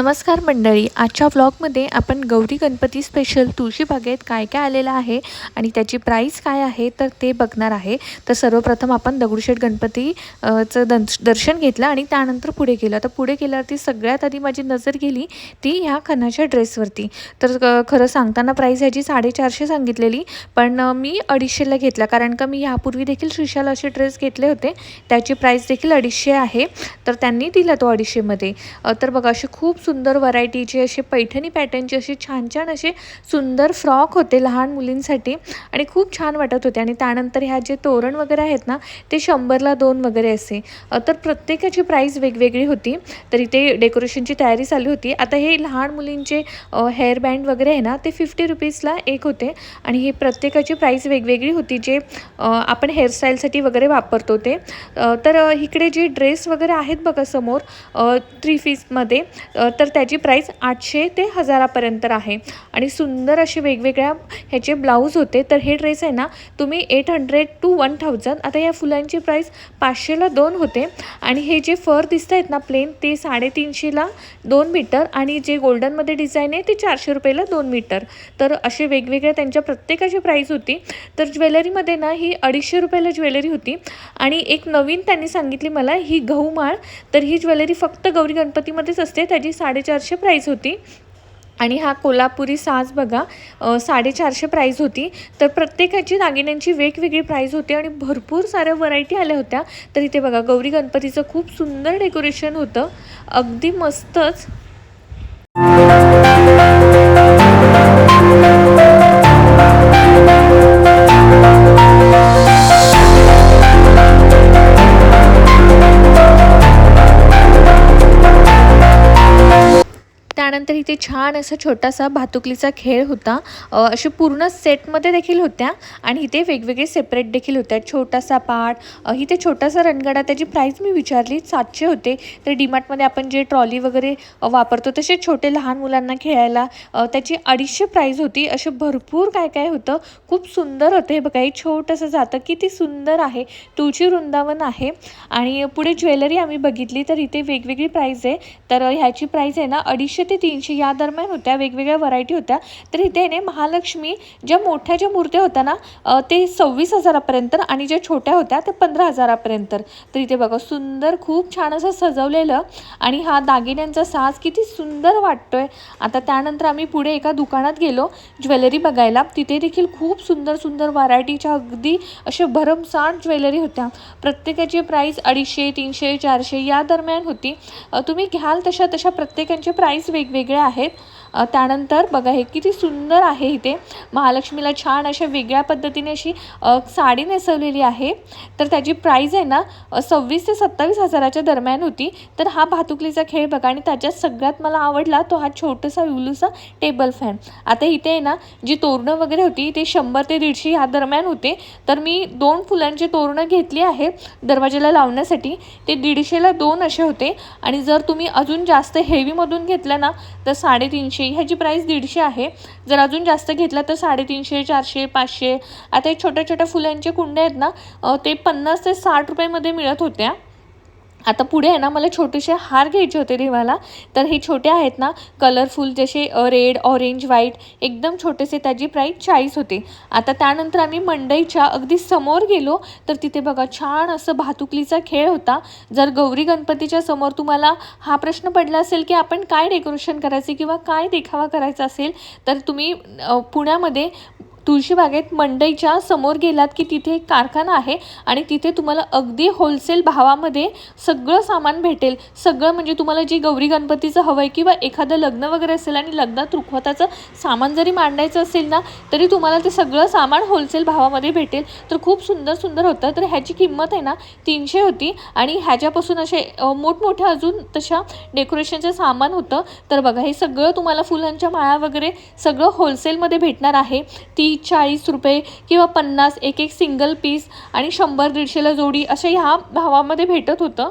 नमस्कार मंडळी आजच्या व्लॉगमध्ये आपण गौरी गणपती स्पेशल तुळशीबागेत काय काय आलेलं आहे आणि त्याची प्राईस काय आहे तर ते बघणार आहे. तर सर्वप्रथम आपण दगडूशेठ गणपतीचं दंश दं दर्शन घेतलं आणि त्यानंतर पुढे गेलं. तर पुढे गेल्यावरती सगळ्यात आधी माझी नजर गेली ती ह्या खणाच्या ड्रेसवरती तर खरं सांगताना प्राईस ह्याची साडेचारशे सांगितलेली पण मी अडीचशेला घेतला. कारण का मी ह्यापूर्वी देखील श्रीशाला असे ड्रेस घेतले होते. त्याची प्राईस देखील अडीचशे आहे. तर त्यांनी दिला तो अडीचशेमध्ये. तर बघा असे खूप सुंदर व्हरायटीचे असे पैठणी पॅटर्नचे असे छान छान असे सुंदर फ्रॉक होते लहान मुलींसाठी आणि खूप छान वाटत होते. आणि त्यानंतर ह्या जे तोरण वगैरे आहेत ना ते शंभरला दोन वगैरे असे. तर प्रत्येकाची प्राईस वेगवेगळी होती. तर इथे डेकोरेशनची तयारी चालू होती. आता हे लहान मुलींचे हेअर बँड वगैरे आहे ना ते फिफ्टी रुपीजला एक होते. आणि हे प्रत्येकाची प्राईस वेगवेगळी होती जे आपण हेअरस्टाईलसाठी वगैरे वापरतो ते. तर इकडे जे ड्रेस वगैरे आहेत बघा समोर थ्री फीजमध्ये तर त्याची प्राईस आठशे ते हजारापर्यंत आहे. आणि सुंदर असे वेगवेगळ्या ह्याचे ब्लाऊज होते. तर हे ड्रेस आहे ना तुम्ही eight hundred to one thousand आता या फुलांची प्राईस पाचशेला दोन होते. आणि हे जे फर दिसत आहेत ना प्लेन ते साडेतीनशेला दोन मीटर आणि जे गोल्डनमध्ये डिझाईन आहे ते चारशे रुपयाला दोन मीटर तर असे वेगवेगळ्या त्यांच्या प्रत्येकाची प्राईस होती. तर ज्वेलरीमध्ये ना ही अडीचशे रुपयाला ज्वेलरी होती. आणि एक नवीन त्यांनी सांगितली मला ही गहू माळ. तर ही ज्वेलरी फक्त गौरी गणपतीमध्येच असते त्याची साडेचारशे प्राईस होती. आणि हा कोल्हापुरी साज बघा साडेचारशे प्राईज होती. तर प्रत्येकाची दागिन्यांची वेगवेगळी प्राईज होती आणि भरपूर साऱ्या व्हरायटी आल्या होत्या. तर इथे बघा गौरी गणपतीचं खूप सुंदर डेकोरेशन होतं. अगदी मस्तच. तर इथे छान असा छोटासा भातुकलीचा खेळ होता. असे पूर्ण सेटमध्ये देखील होत्या आणि इथे वेगवेगळे सेपरेट देखील होत्या छोटासा पाट इथे छोटासा रणगाडा त्याची प्राईस मी विचारली सातशे होते. तर डीमार्टमध्ये आपण जे ट्रॉली वगैरे वापरतो तसे छोटे लहान मुलांना खेळायला त्याची अडीचशे प्राईज होती. असे भरपूर काय काय होतं. खूप सुंदर होतं. हे बघा हे छोटंसं जातं. किती सुंदर आहे. तुळशी वृंदावन आहे. आणि पुढे ज्वेलरी आम्ही बघितली तर इथे वेगवेगळी प्राईज आहे. तर ह्याची प्राईज आहे ना अडीचशे ते तीनशे या दरम्यान होत्या वेगवेगळ्या व्हरायटी होत्या. तर इथे ने महालक्ष्मी ज्या मोठ्या ज्या मूर्त्या होत्या ना ते सव्वीस हजारापर्यंत आणि ज्या छोट्या होत्या ते पंधरा हजारापर्यंत. तर इथे बघा सुंदर खूप छान असं सजवलेलं आणि हा दागिन्यांचा साज किती सुंदर वाटतोय. आता त्यानंतर आम्ही पुढे एका दुकानात गेलो ज्वेलरी बघायला. तिथे देखील खूप सुंदर सुंदर व्हरायटीच्या अगदी असे भरमसाठ ज्वेलरी होत्या. प्रत्येकाची प्राईस अडीचशे तीनशे चारशे या दरम्यान होती. तुम्ही घ्याल तशा तशा प्रत्येकांचे प्राईस वेगवेगळे आहेत. त्यानंतर बघा हे किती सुंदर आहे इथे. महालक्ष्मीला छान अशा वेगळ्या पद्धतीने अशी साडी नेसवलेली आहे. तर त्याची प्राईज आहे ना सव्वीस ते सत्तावीस हजाराच्या दरम्यान होती. तर हा भातुकलीचा खेळ बघा आणि त्याच्यात सगळ्यात मला आवडला तो हा छोटासा विलूसा टेबल फॅन आता इथे आहे ना जी तोरणं वगैरे होती ते शंभर ते दीडशे ह्या दरम्यान होते. तर मी दोन फुलांची तोरणं घेतली आहे दरवाजाला लावण्यासाठी. ते दीडशेला दोन असे होते. आणि जर तुम्ही अजून जास्त हेवीमधून घेतलं ना तर साडेतीनशे ह्याची प्राईस दीडशे आहे. जर अजून जास्त घेतला तर साडेतीनशे चारशे पाचशे. आता हे छोट्या छोट्या फुलांचे कुंड्या आहेत ना ते पन्नास ते साठ रुपयामध्ये मिळत होत्या. आता पुढे आहे ना मला छोटेसे हार घ्यायचे होते देवाला. तर हे छोटे आहेत ना कलरफुल जसे रेड ऑरेंज व्हाईट एकदम छोटेसे त्याची प्राईस चाळीस होते. आता त्यानंतर आम्ही मंडईच्या अगदी समोर गेलो तर तिथे बघा छान असं भातुकलीचा खेळ होता. जर गौरी गणपतीच्या समोर तुम्हाला हा प्रश्न पडला असेल की आपण काय डेकोरेशन करायचे किंवा काय देखावा करायचा असेल तर तुम्ही पुण्यामध्ये तुळशीबागेत मंडईच्या समोर गेलात की तिथे एक कारखाना आहे आणि तिथे तुम्हाला अगदी होलसेल भावामध्ये सगळं सामान भेटेल. सगळं म्हणजे तुम्हाला जी गौरी गणपतीचं हवं आहे किंवा एखादं लग्न वगैरे असेल आणि लग्नात रुखवताचं सामान जरी मांडायचं असेल ना तरी तुम्हाला ते सगळं सामान होलसेल भावामध्ये भेटेल. तर खूप सुंदर सुंदर होतं. तर ह्याची किंमत आहे ना तीनशे होती आणि ह्याच्यापासून असे मोठमोठ्या अजून तशा डेकोरेशनचं सामान होतं. तर बघा हे सगळं तुम्हाला फुलांच्या माळा वगैरे सगळं होलसेलमध्ये भेटणार आहे. ती तीस चाळीस रुपये किंवा पन्नास एक एक सिंगल पीस आणि शंभर दीडशेला जोडी अशा ह्या भावामध्ये भेटत होतं.